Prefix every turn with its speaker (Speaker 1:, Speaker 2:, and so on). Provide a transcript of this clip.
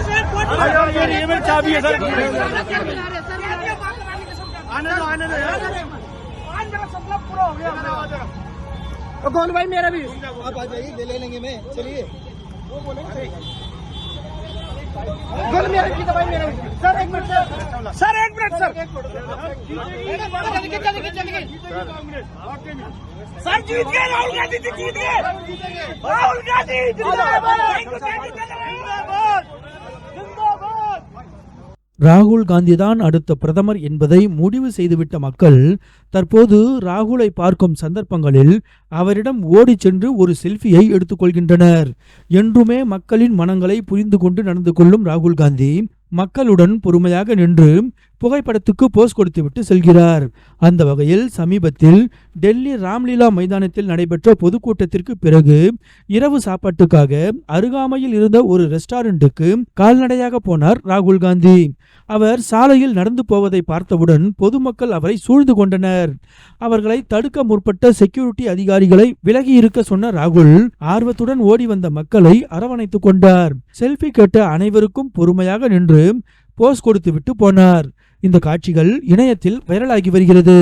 Speaker 1: ये मेरी चाबी है सर आने दो आने दो यार आज पूरा हो। गया तो भाई मेरा भी
Speaker 2: आप आ जाइए ले ले लेंगे मैं चलिए
Speaker 1: गोल मेरा तो भाई मेरा भी सर एक मिनट सर सर एक मिनट सर सर जीत गए राहुल गांधी जी जीत गए राहुल गांधी
Speaker 3: ராகுல் காந்திதான் அடுத்த பிரதமர் என்பதை முடிவு செய்துவிட்ட மக்கள் தற்போது ராகுலை பார்க்கும் சந்தர்ப்பங்களில் அவரிடம் ஓடிச் சென்று ஒரு செல்ஃபியை எடுத்துக்கொள்கின்றனர். என்றுமே மக்களின் மனங்களை புரிந்து கொண்டு நடந்து கொள்ளும் ராகுல் காந்தி மக்களுடன் பொறுமையாக நின்று புகைப்படத்துக்கு போஸ் கொடுத்துவிட்டு செல்கிறார். அந்த வகையில் சமீபத்தில் டெல்லி ராம்லீலா மைதானத்தில் நடைபெற்ற பொதுக்கூட்டத்திற்கு பிறகு இரவு சாப்பாட்டுக்காக அருகாமையில் இருந்த ஒரு ரெஸ்டாரண்ட்டுக்கு கால்நடையாக போனார் ராகுல் காந்தி. அவர் சாலையில் நடந்து போவதை பார்த்தவுடன் பொதுமக்கள் அவரை சூழ்ந்து கொண்டனர். அவர்களை தடுக்க முற்பட்ட செக்யூரிட்டி அதிகாரிகளை விலகி இருக்க சொன்ன ராகுல் ஆர்வத்துடன் ஓடி வந்த மக்களை அரவணைத்துக் கொண்டார். செல்ஃபி கேட்ட அனைவருக்கும் பொறுமையாக நின்று போஸ் கொடுத்து விட்டு போனார். இந்த காட்சிகள் இணையத்தில் வைரலாகி வருகிறது.